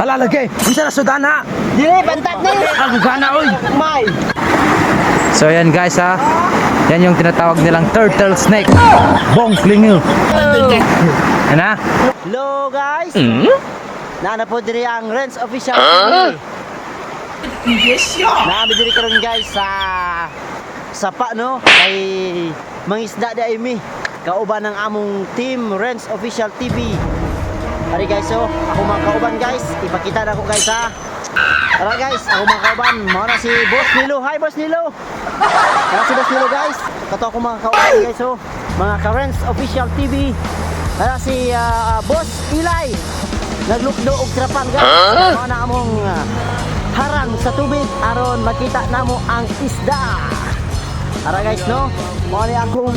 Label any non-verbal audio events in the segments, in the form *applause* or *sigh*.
Ala lagi. Bisa na sudana. Dili, bantat na yun. Ako gana oy. May. So yan guys ha. Yan yung tinatawag nilang turtle snake. Bong klingil. Yan ha. Hello guys. Nana po diri ang Renz Official TV. Naami diri karon guys sa sapa no kay mangisda da imi kauban ng among team Renz Official TV. Ari guys so ako mga kauban guys ipakita na ko guys ha. Tara guys ako mga kauban mao na si Boss Nilo. Hi Boss Nilo. Tara si Boss Nilo guys. Kato ako mga kauban guys so mga ka-Renz Official TV. Tara si ah, Boss Ilay. Naglukdo og trapal guys. Mao na among ah, harang sa tubig aron makita namo ang isda. Tara guys no. Mao ni akong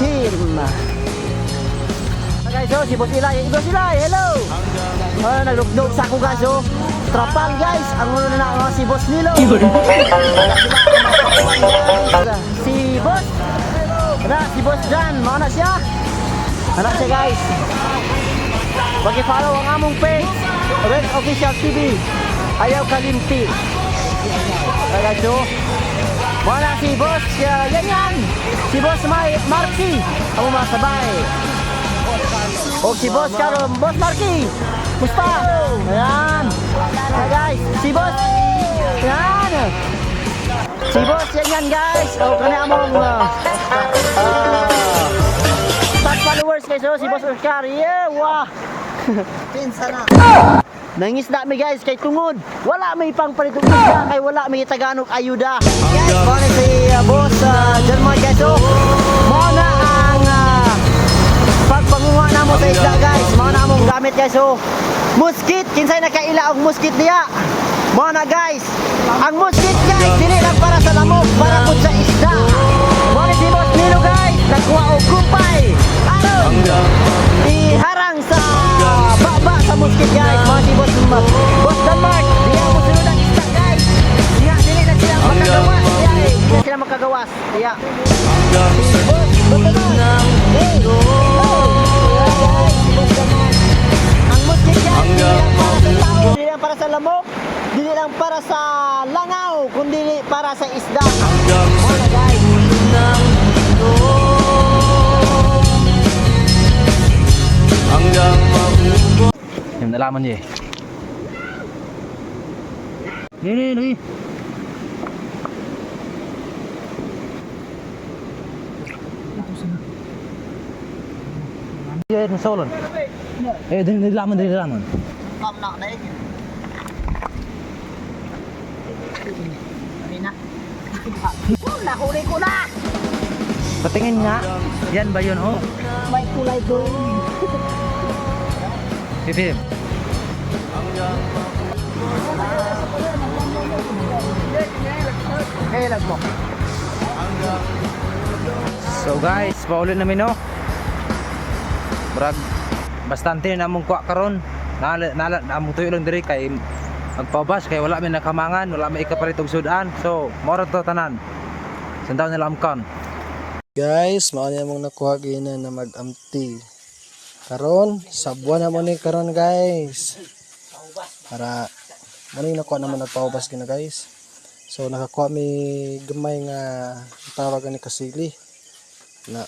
team. Guys so si Boss Ilay. Boss Ilay, hello. Ah, naglukdo sa ako guys so. Trapal guys. Ang ulo na na si Boss Nilo. si Boss. Tara, si Boss Jan. Mao na siya. Anak siya guys. Pag-follow ang among page, Red Official TV. Ayaw kalimti. Kaya so, wala si Boss, uh, yan yan. Si Boss May Marky, ang mga sabay. O si Boss Karon, Boss Marky. Musta? Ayan. Kaya guys, si Boss. Ayan. Si Boss, yan yan guys. O kani among uh, uh, top followers guys. O si Boss Oscar. Yeah, wah. Pinsa *laughs* na. Nangisda mi guys kay tungod. Wala may pang palitong isda kay wala may taganog ayuda. Guys, na si uh, boss uh, German guys. So, pagpangunga na mo sa isda guys. Mo na among gamit guys. So, muskit! Kinsay nakaila og muskit diya. Mo na guys. Ang muskit guys dili lang para sa lamok, para pud sa isda. Mo na si boss Nilo guys. Nagkuha og kupay. Aron iharang sa baba sa muskit guys. Mga si boss boss Denmark diya mo sunod ang isda guys. Diya dili na sila makagawas. Diya eh sila makagawas. Diya boss boss Denmark hey lang para sa langaw kundi para sa isda Muna guys Yung nalaman niya eh. Nini. Iya, ni solon. Eh, din nilaman, din nilaman. Kam na na yun. Kanina. Nahuli ko na! Patingin nga. Yan ba yun, oh? May kulay. Kailan mo? So guys, paulit namin no. Brag bastante na among kuha karon. Nala nala among tuyo lang diri kay magpabas kay wala may nakamangan, wala may ikapalit og sudan. So, mora to tanan. Sandaw nila amkan. Guys, mao niya mong nakuha gina na mag-amti. Karon, sabuan na mo ni karon guys. Para mo ni nakuha naman nagpaubas gina guys. So nakakuha mi gamay nga tawag ni kasili. Na